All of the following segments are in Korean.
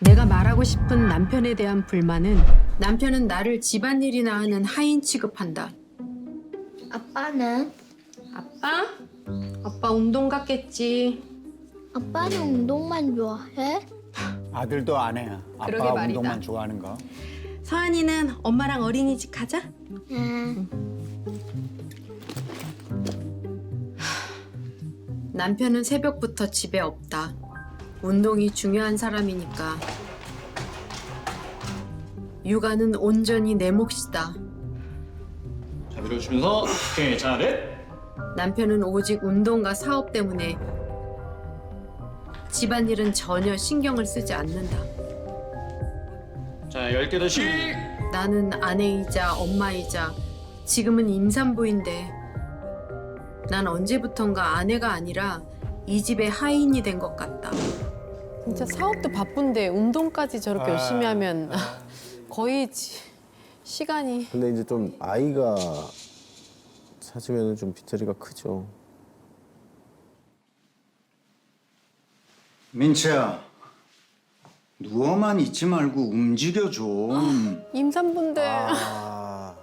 내가 말하고 싶은 남편에 대한 불만은 남편은 나를 집안일이나 하는 하인 취급한다. 아빠는? 아빠? 아빠 운동 갔겠지. 아빠는 운동만 좋아해? 아들도 안 해. 그러게 아빠가 말이다. 운동만 좋아하는 거. 서한이는 엄마랑 어린이집 가자. 응. 남편은 새벽부터 집에 없다. 운동이 중요한 사람이니까. 육아는 온전히 내 몫이다. 자 밀어주시면서 오케이 자 넷. 남편은 오직 운동과 사업 때문에 집안일은 전혀 신경을 쓰지 않는다. 자 10개 더씩 나는 아내이자 엄마이자 지금은 임산부인데 난 언제부턴가 아내가 아니라 이 집의 하인이 된 것 같다. 진짜 사업도 바쁜데 운동까지 저렇게 아, 열심히 하면 거의 지- 시간이 근데 이제 좀 아이가 찾으면 좀 빗자리가 크죠. 민채야, 누워만 있지 말고 움직여 좀. 임산부인데 아,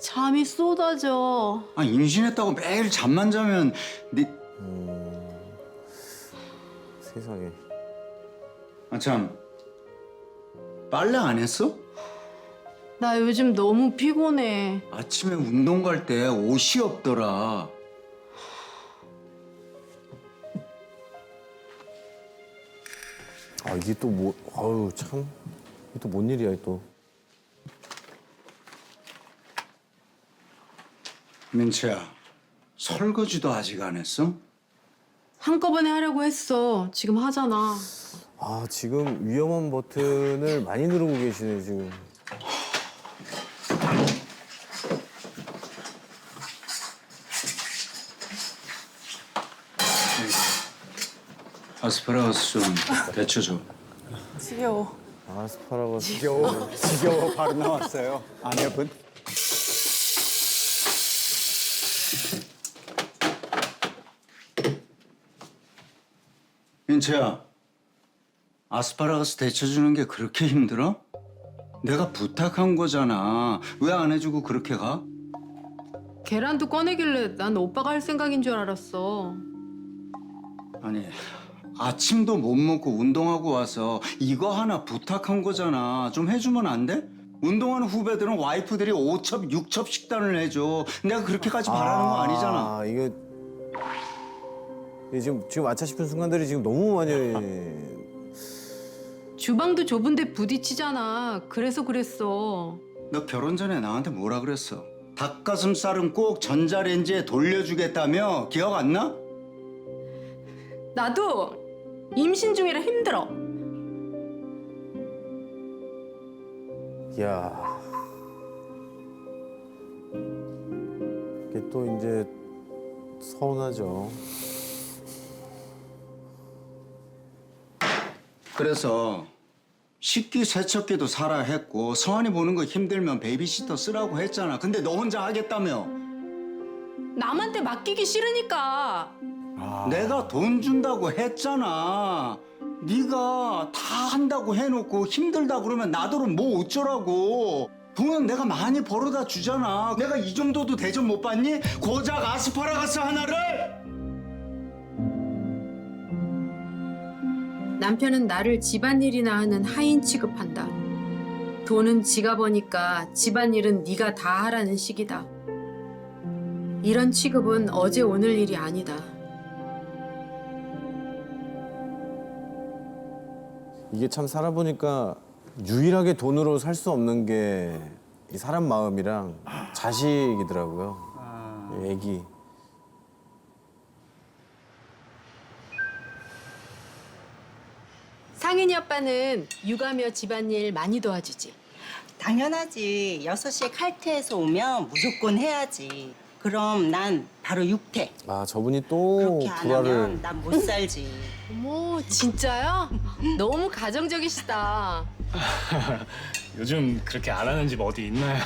잠이 쏟아져. 아, 임신했다고 매일 잠만 자면 네... 세상에. 아, 참. 빨래 안 했어? 나 요즘 너무 피곤해. 아침에 운동 갈 때 옷이 없더라. 아 이게 또 뭐? 아유 참. 이게 또 뭔 일이야 또. 민채야, 설거지도 아직 안 했어? 한꺼번에 하려고 했어. 지금 하잖아. 아 지금 위험한 버튼을 많이 누르고 계시네 지금. 아스파라거스 좀 데쳐줘. 지겨워. 아스파라거스. 지겨워, 지겨워 바로 나왔어요. 아내분. 민채야, 아스파라거스 데쳐주는 게 그렇게 힘들어? 내가 부탁한 거잖아. 왜 안 해주고 그렇게 가? 계란도 꺼내길래 난 오빠가 할 생각인 줄 알았어. 아니, 아침도 못 먹고 운동하고 와서 이거 하나 부탁한 거잖아. 좀 해주면 안 돼? 운동하는 후배들은 와이프들이 5첩, 6첩 식단을 해줘. 내가 그렇게까지 바라는 거 아니잖아. 아 이게 지금 지금 아차 싶은 순간들이 지금 너무 많이. 주방도 좁은데 부딪히잖아. 그래서 그랬어. 너 결혼 전에 나한테 뭐라 그랬어? 닭가슴살은 꼭 전자레인지에 돌려주겠다며? 기억 안 나? 나도 임신 중이라 힘들어. 야. 이게 또 이제 서운하죠. 그래서 식기 세척기도 사라 했고 서한이 보는 거 힘들면 베이비시터 쓰라고 했잖아. 근데 너 혼자 하겠다며? 남한테 맡기기 싫으니까. 내가 돈 준다고 했잖아. 네가 다 한다고 해놓고 힘들다 그러면 나더러 뭐 어쩌라고. 돈은 내가 많이 벌어다 주잖아. 내가 이 정도도 대접 못 받니? 고작 아스파라거스 하나를? 남편은 나를 집안일이나 하는 하인 취급한다. 돈은 지가 버니까 집안일은 네가 다 하라는 식이다. 이런 취급은 어제 오늘 일이 아니다. 이게 참 살아보니까 유일하게 돈으로 살 수 없는 게 이 사람 마음이랑 자식이더라고요. 이 애기. 상윤이 아빠는 육아며 집안일 많이 도와주지. 당연하지. 6시에 칼퇴해서 오면 무조건 해야지. 그럼 난 바로 육퇴. 아 저분이 또 그렇게 안 불화를. 하면 난 못 살지. 어머, 진짜요? 너무 가정적이시다. 요즘 그렇게 안 하는 집 어디 있나요?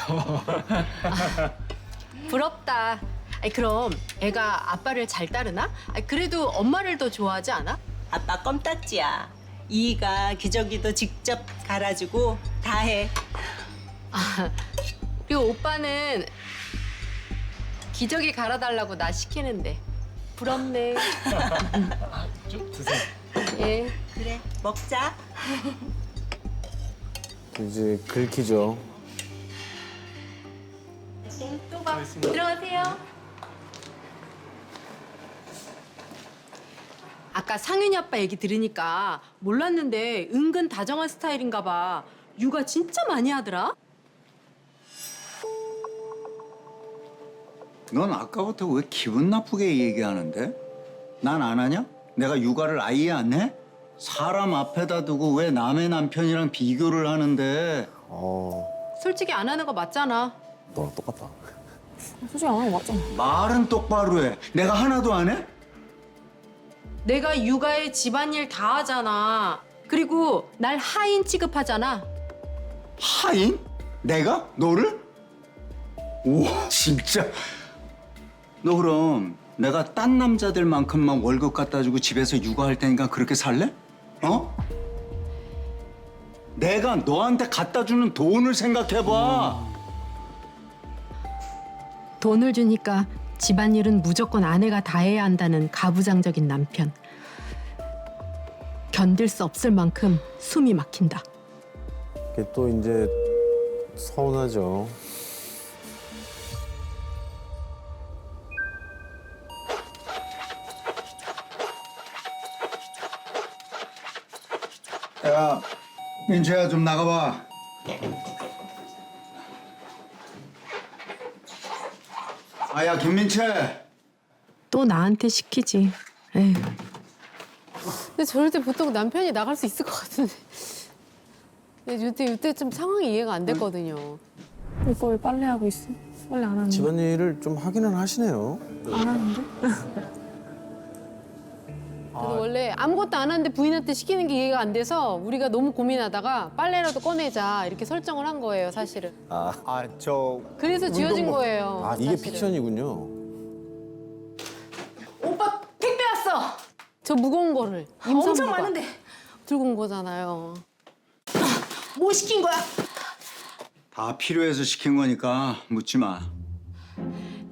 부럽다. 아니, 그럼 애가 아빠를 잘 따르나? 아니, 그래도 엄마를 더 좋아하지 않아? 아빠 껌딱지야. 이가 기저귀도 직접 갈아주고 다 해. 그리고 오빠는 기저귀 갈아달라고 나 시키는데 부럽네. 좀 드세요. 예. 그래, 먹자. 이제 긁히죠. 또 봐. 들어가세요. 아까 상윤이 아빠 얘기 들으니까 몰랐는데 은근 다정한 스타일인가 봐. 육아 진짜 많이 하더라. 넌 아까부터 왜 기분 나쁘게 얘기하는데? 난 안 하냐? 내가 육아를 아예 안 해? 사람 앞에다 두고 왜 남의 남편이랑 비교를 하는데 어, 솔직히 안 하는 거 맞잖아. 너랑 똑같다. 솔직히 안 하는 거 맞잖아. 말은 똑바로 해. 내가 하나도 안 해? 내가 육아에 집안일 다 하잖아. 그리고 날 하인 취급하잖아. 하인? 내가? 너를? 오 진짜 너 그럼 내가 딴 남자들만큼만 월급 갖다 주고 집에서 육아할 테니까 그렇게 살래? 어? 내가 너한테 갖다 주는 돈을 생각해봐 돈을 주니까 집안일은 무조건 아내가 다 해야 한다는 가부장적인 남편. 견딜 수 없을 만큼 숨이 막힌다. 그게 또 이제 서운하죠. 야 민채야 좀 나가봐 아야 김민채 또 나한테 시키지. 에휴. 근데 저럴 때 보통 남편이 나갈 수 있을 것 같은데. 근데 이때 이때 좀 상황이 이해가 안 됐거든요. 오빠 왜 빨래 하고 있어? 빨래 안 하는데? 집안일을 좀 하기는 하시네요. 안 하는데? 그래서 원래 아무것도 안 하는데 부인한테 시키는 게 이해가 안 돼서 우리가 너무 고민하다가 빨래라도 꺼내자 이렇게 설정을 한 거예요, 사실은. 아, 아저 그래서 지어진 거예요. 아 이게 사실은. 픽션이군요. 오빠 택배 왔어. 저 무거운 거를 임산부가 엄청 많은데 들고 온 거잖아요. 뭐 시킨 거야? 다 필요해서 시킨 거니까 묻지 마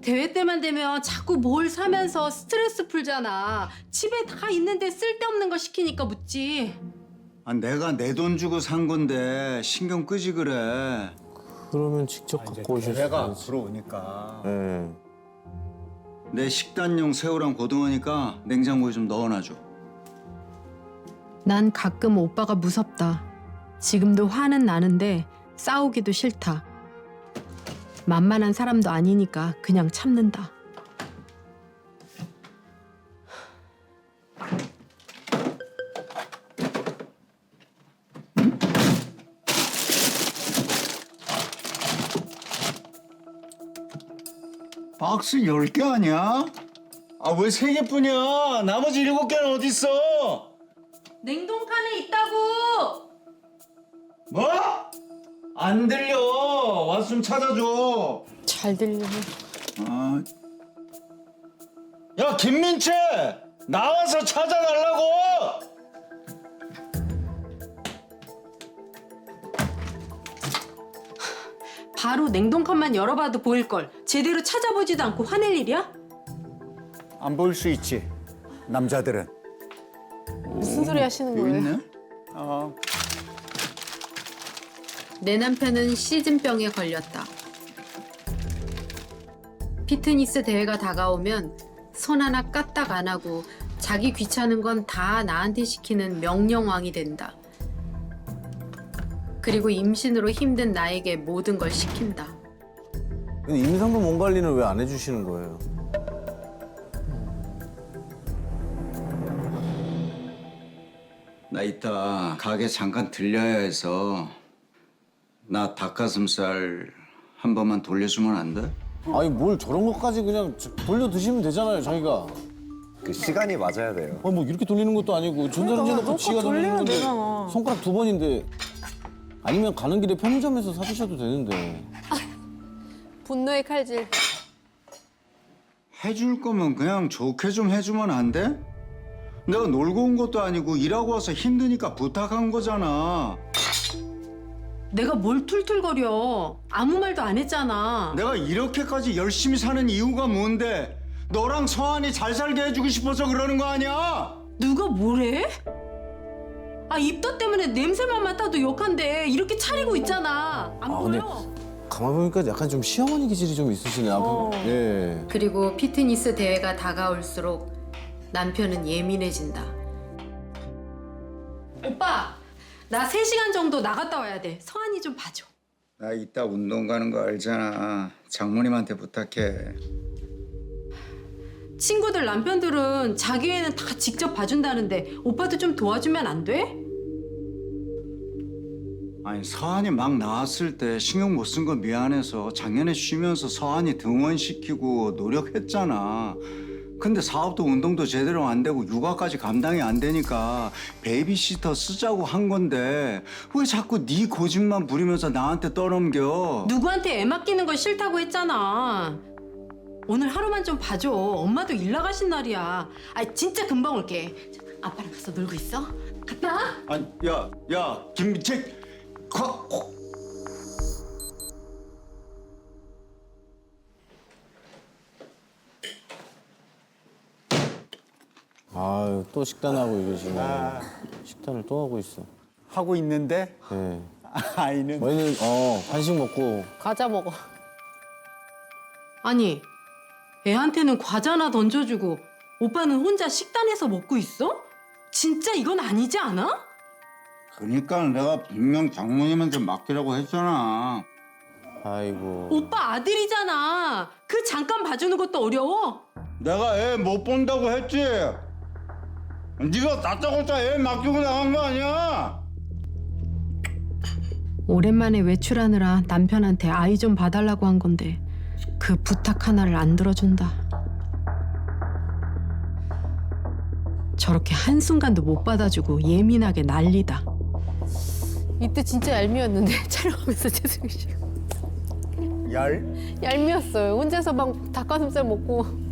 대회 때만 되면 자꾸 뭘 사면서 스트레스 풀잖아. 집에 다 있는데 쓸데없는 거 시키니까 묻지. 아, 내가 내 돈 주고 산 건데 신경 끄지 그래. 그러면 직접 갖고 오실 수 대회가 있지. 들어오니까 예. 내 식단용 새우랑 고등어니까 냉장고에 좀 넣어놔줘. 난 가끔 오빠가 무섭다. 지금도 화는 나는데 싸우기도 싫다. 만만한 사람도 아니니까 그냥 참는다. 박스 10개 아니야? 아 왜 세개뿐이야 나머지 7개는 어딨어? 냉동칸에 있다고! 뭐? 안 들려. 와서 좀 찾아줘. 잘 들려. 아. 야 김민채 나와서 찾아달라고. 바로 냉동칸만 열어봐도 보일 걸. 제대로 찾아보지도 않고 화낼 일이야? 안 보일 수 있지 남자들은 무슨 소리 하시는 여기 거예요? 있네. 어 내 남편은 시즌병에 걸렸다. 피트니스 대회가 다가오면 손 하나 까딱 안 하고 자기 귀찮은 건 다 나한테 시키는 명령왕이 된다. 그리고 임신으로 힘든 나에게 모든 걸 시킨다. 근데 임산부 몸 관리는 왜 안 해주시는 거예요? 나 이따 가게 잠깐 들려야 해서 나 닭가슴살 한 번만 돌려주면 안 돼? 아니 뭘 저런 것까지 그냥 저- 돌려 드시면 되잖아요, 자기가. 그 시간이 맞아야 돼요 아니 뭐 이렇게 돌리는 것도 아니고 전자레인지 넣고 지가 돌리는 돌리면 건데 되잖아. 손가락 두 번인데 아니면 가는 길에 편의점에서 사 드셔도 되는데 분노의 칼질. 해줄 거면 그냥 좋게 좀 해주면 안 돼? 내가 놀고 온 것도 아니고 일하고 와서 힘드니까 부탁한 거잖아. 내가 뭘 툴툴거려. 아무 말도 안 했잖아. 내가 이렇게까지 열심히 사는 이유가 뭔데? 너랑 서한이 잘 살게 해주고 싶어서 그러는 거 아니야? 누가 뭐래? 아 입덧 때문에 냄새만 맡아도 욕한데 이렇게 차리고 있잖아. 안 아, 근데 보여? 가만 보니까 약간 좀 시어머니 기질이 좀 있으시네. 아, 어. 예. 그리고 피트니스 대회가 다가올수록 남편은 예민해진다. 오빠, 나 3시간 정도 나갔다 와야 돼. 서한이 좀 봐줘. 나 이따 운동 가는 거 알잖아. 장모님한테 부탁해. 친구들 남편들은 자기 애는 다 직접 봐준다는데 오빠도 좀 도와주면 안 돼? 아니 서한이 막 나왔을 때 신경 못 쓴 거 미안해서 작년에 쉬면서 서한이 등원시키고 노력했잖아. 근데 사업도 운동도 제대로 안 되고 육아까지 감당이 안 되니까 베이비시터 쓰자고 한 건데 왜 자꾸 네 고집만 부리면서 나한테 떠넘겨? 누구한테 애 맡기는 거 싫다고 했잖아. 오늘 하루만 좀 봐줘. 엄마도 일 나가신 날이야. 아 진짜 금방 올게. 자, 아빠랑 가서 놀고 있어. 갔다. 와. 아니 야, 야, 김미책 가. 어. 아유, 또 식단하고 이러시네. 식단을 또 하고 있어. 하고 있는데 예. 아이는 저희는 어, 간식 먹고 과자 먹어. 아니 애한테는 과자나 던져주고 오빠는 혼자 식단해서 먹고 있어? 진짜 이건 아니지 않아? 그러니까 내가 분명 장모님한테 맡기라고 했잖아. 아이고. 오빠 아들이잖아. 그 잠깐 봐주는 것도 어려워. 내가 애 못 본다고 했지. 네가 다짜고짜 애 맡기고 나간 거 아니야? 오랜만에 외출하느라 남편한테 아이 좀 봐달라고 한 건데 그 부탁 하나를 안 들어준다. 저렇게 한순간도 못 받아주고 예민하게 난리다. 이때 진짜 얄미웠는데 촬영하면서 죄송해요. 열 얄미웠어요. 혼자서 막 닭가슴살 먹고.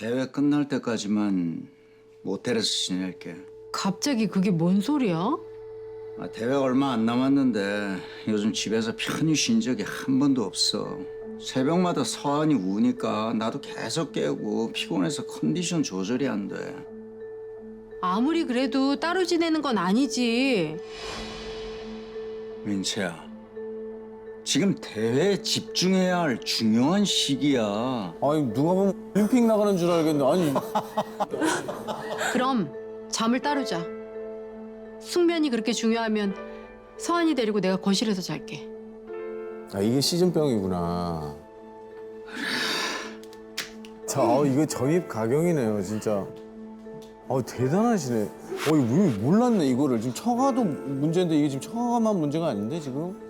대회 끝날 때까지만 모텔에서 지낼게. 갑자기 그게 뭔 소리야? 아, 대회 얼마 안 남았는데 요즘 집에서 편히 쉰 적이 한 번도 없어. 새벽마다 서한이 우니까 나도 계속 깨고 피곤해서 컨디션 조절이 안 돼. 아무리 그래도 따로 지내는 건 아니지. 민채야, 지금 대회에 집중해야 할 중요한 시기야. 아니, 누가 보면 올림픽 나가는 줄 알겠네. 아니, 그럼 잠을 따로 자. 숙면이 그렇게 중요하면 서한이 데리고 내가 거실에서 잘게. 아, 이게 시즌병이구나. 자, 어, 이거 저입 가경이네요, 진짜. 어, 대단하시네. 어, 이거 왜 몰랐네, 이거를. 지금 처가도 문제인데 이게 지금 처가만 문제가 아닌데, 지금?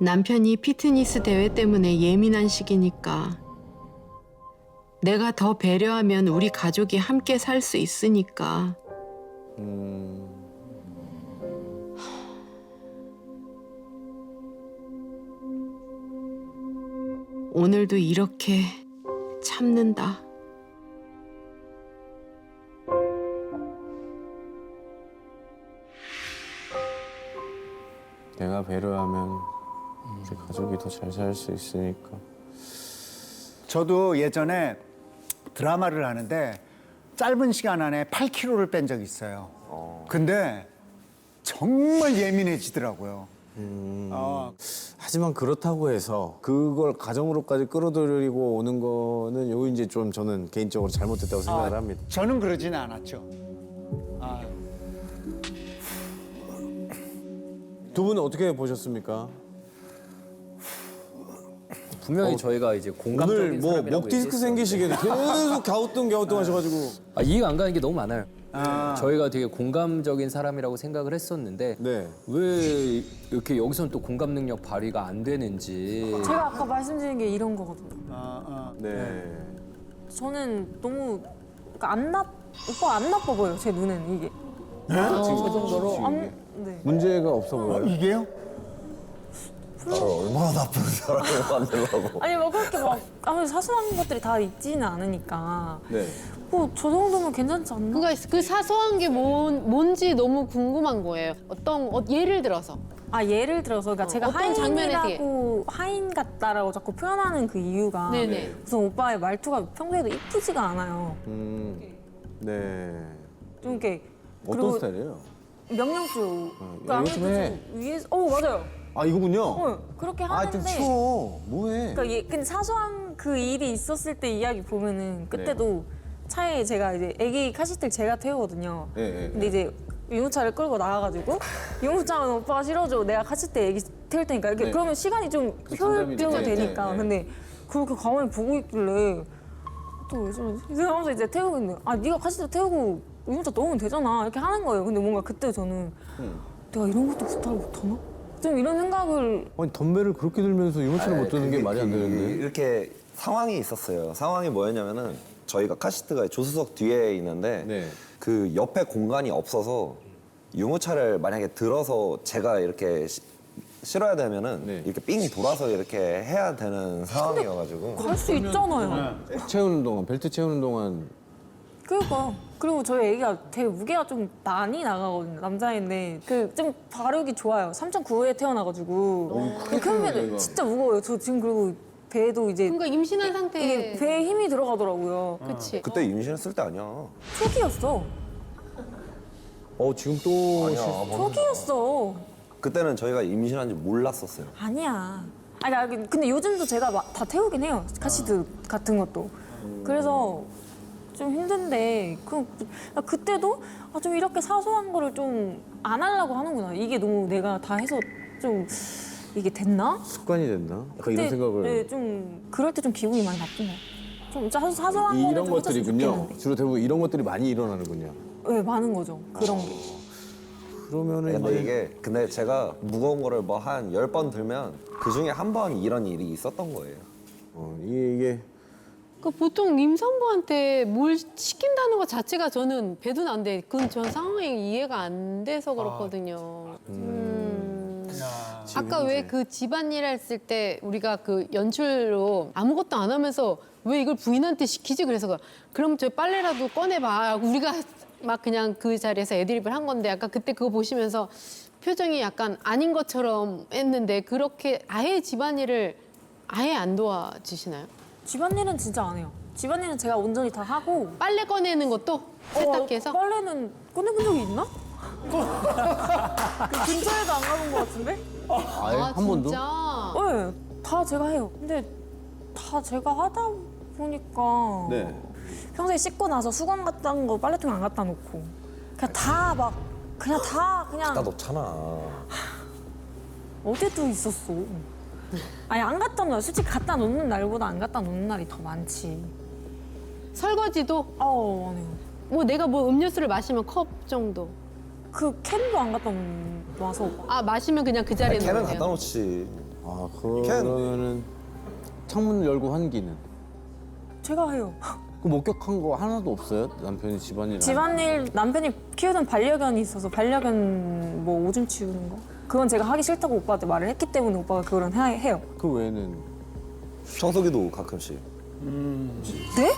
남편이 피트니스 대회 때문에 예민한 시기니까 내가 더 배려하면 우리 가족이 함께 살 수 있으니까 음. 오늘도 이렇게 참는다. 내가 배려하면 우리 가족이 더 잘 살 수 있으니까. 저도 예전에 드라마를 하는데 짧은 시간 안에 8kg를 뺀 적이 있어요. 근데 정말 예민해지더라고요. 어, 하지만 그렇다고 해서 그걸 가정으로까지 끌어들이고 오는 거는 요 이제 좀 저는 개인적으로 잘못됐다고 생각을 아, 합니다. 저는 그러지는 않았죠. 아, 두 분은 어떻게 보셨습니까? 분명히 저희가 이제 공감적인 오늘 뭐 사람이라고 목 디스크 생기시게 계속 갸우뚱 갸우뚱 하셔가지고 아, 이해가 안 가는 게 너무 많아요. 아. 저희가 되게 공감적인 사람이라고 생각을 했었는데 네. 왜 이렇게 여기서는 또 공감 능력 발휘가 안 되는지 제가 아까 말씀드린 게 이런 거거든요. 아, 아. 네. 저는 너무 그러니까 안 나, 오빠 안 나빠 보여요. 제 눈에는 이게. 네? 저 정도로. 안, 네. 문제가 없어 보여요. 이게요? 얼마나 나쁜 사람을 만들라고. 아니 뭐 그렇게 막 아무리 사소한 것들이 다 있지는 않으니까 네. 뭐 저 정도면 괜찮지 않나? 그러니까 그 사소한 게 뭔, 뭔지 너무 궁금한 거예요. 어떤 어, 예를 들어서 아 예를 들어서 그러니까 제가 어떤 장면에서 하인이라고 하인 같다라고 자꾸 표현하는 그 이유가 네네. 우선 오빠의 말투가 평소에도 이쁘지가 않아요. 음. 네. 좀 이렇게 어떤 그리고 스타일이에요? 야, 이거 좀 해. 좀 위에서 어 맞아요. 아 이거군요. 어 그렇게 아좀 하는데. 치워. 뭐해? 그러니까 얘, 근데 사소한 그 일이 있었을 때 이야기 보면은 그때도 차에 제가 이제 아기 카시트를 제가 태우거든요. 예, 예, 근데 이제 유모차를 끌고 나와가지고 유모차는 오빠가 실어줘 내가 카시트 애기 태울 테니까 이렇게 네. 그러면 시간이 좀 효율적으로 되죠. 되니까 네, 네. 근데 그렇게 가만히 보고 있길래 또 왜 저러지? 이러면서 이제 태우고 있는데 아 네가 카시트 태우고 유모차 넣으면 되잖아 이렇게 하는 거예요. 근데 뭔가 그때 저는 내가 이런 것도 부탁을 못하나? 좀 이런 생각을 아니 덤벨을 그렇게 들면서 유모차를 못 드는 게 말이 안 되는데. 이렇게 상황이 있었어요. 상황이 뭐였냐면은 저희가 카시트가 조수석 뒤에 있는데 네. 그 옆에 공간이 없어서 유모차를 만약에 들어서 제가 이렇게 시- 실어야 되면은 네. 이렇게 삥 돌아서 이렇게 해야 되는 상황이어가지고 갈 수 있잖아요. 채우는 동안 벨트 채우는 동안 그러니까. 그리고 저희 애기가 되게 무게가 좀 많이 나가거든요 남자인데. 그좀 발육이 좋아요. 3.9에 태어나가지고. 그 크면 진짜 무거워요. 저 지금 그리고 배도 이제 그러니까 임신한 상태에 이게 배에 힘이 들어가더라고요. 그치. 그때 임신했을 때 아니야. 초기였어. 어 지금 또 아니야. 뭐 초기였어. 그때는 저희가 임신한지 몰랐었어요. 아니야. 아니 나 근데 요즘도 제가 막 다 태우긴 해요. 카시트 같은 것도. 그래서 좀 힘든데 그 아, 그때도 아, 좀 이렇게 사소한 거를 좀 안 하려고 하는구나 이게 너무 내가 다 해서 좀 이게 됐나? 습관이 됐나? 약간 이런 생각을 네, 좀 그럴 때 좀 기분이 많이 거예요. 좀 사- 사소한 거는 이런 좀 해줬으면 것들이군요. 좋겠는데. 주로 대부분 이런 것들이 많이 일어나는군요. 네, 많은 거죠. 그런 게. 그러면은 근데 이제 이게 근데 제가 무거운 거를 뭐 한 열 번 들면 그 중에 한 번 이런 일이 있었던 거예요. 어, 이게 이게 그 보통 임산부한테 뭘 시킨다는 것 자체가 저는 배도 안 돼. 그건 전 상황이 이해가 안 돼서 그렇거든요. 음. 아까 왜 그 집안일 했을 때 우리가 그 연출로 아무것도 안 하면서 왜 이걸 부인한테 시키지? 그래서 그- 그럼 저 빨래라도 꺼내봐. 우리가 막 그냥 그 자리에서 애드립을 한 건데 아까 그때 그거 보시면서 표정이 약간 아닌 것처럼 했는데 그렇게 아예 집안일을 아예 안 도와주시나요? 집안일은 진짜 안 해요. 집안일은 제가 온전히 다 하고 빨래 꺼내는 것도 세탁기에서 어, 빨래는 꺼내본 적이 있나? 그 근처에도 안 가본 것 같은데? 아예 아, 한 번도 진짜? 네, 다 제가 해요. 근데 다 제가 하다 보니까 네. 평소에 씻고 나서 수건 갖다 놓은 거 빨래통에 안 갖다 놓고 그냥 다 막 그냥 다 그냥 나 놓잖아. 어제도 있었어. 아니 안 갖다 놓아. 솔직히 갖다 놓는 날보다 안 갖다 놓는 날이 더 많지. 설거지도 안 해요. 뭐 내가 뭐 음료수를 마시면 컵 정도. 그 캔도 안 갖다 놔서 아 마시면 그냥 그 자리에 아니, 걔는. 갖다 놓지. 아 그러면은 창문 열고 환기는 제가 해요. 그 목격한 거 하나도 없어요? 남편이 집안일 안 집안일 남편이 키우던 반려견이 있어서 반려견 뭐 오줌 치우는 거 그건 제가 하기 싫다고 오빠한테 말을 했기 때문에 오빠가 그거는 해, 해요. 그 외에는 청소기도 가끔씩. 네?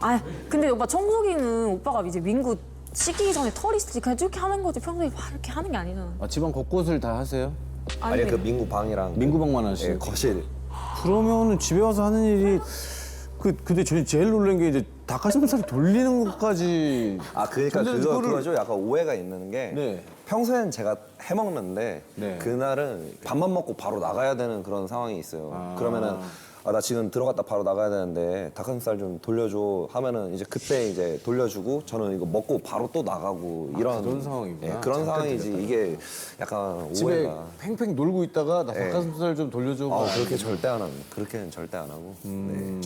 아 근데 오빠 청소기는 오빠가 이제 민구 씻기 전에 털 있을 때 그냥 이렇게 하는 거지 평소에 막 이렇게 하는 게 아니잖아. 아, 집안 곳곳을 다 하세요? 아니 그 민구 방이랑 민구 방만 예, 하시고 거실. 그러면은 집에 와서 하는 일이 그 근데 저는 제일 놀란 게 이제 닭가슴살 돌리는 것까지 아 그러니까 근데 그거 그거를- 그거죠. 약간 오해가 있는 게 네. 평소엔 제가 해 먹는데 네. 그날은 밥만 먹고 바로 나가야 되는 그런 상황이 있어요. 아. 그러면은 아, 나 지금 들어갔다 바로 나가야 되는데 닭가슴살 좀 돌려줘 하면은 이제 그때 이제 돌려주고 저는 이거 먹고 바로 또 나가고 이런 아, 그런 상황이구나. 예, 그런 잠깐 상황이지 들렸다. 이게 약간 집에 오해가 팽팽 놀고 있다가 나 네. 닭가슴살 좀 돌려줘 아, 그렇게 절대 안 합니다. 그렇게는 절대 안 하고 네. 음.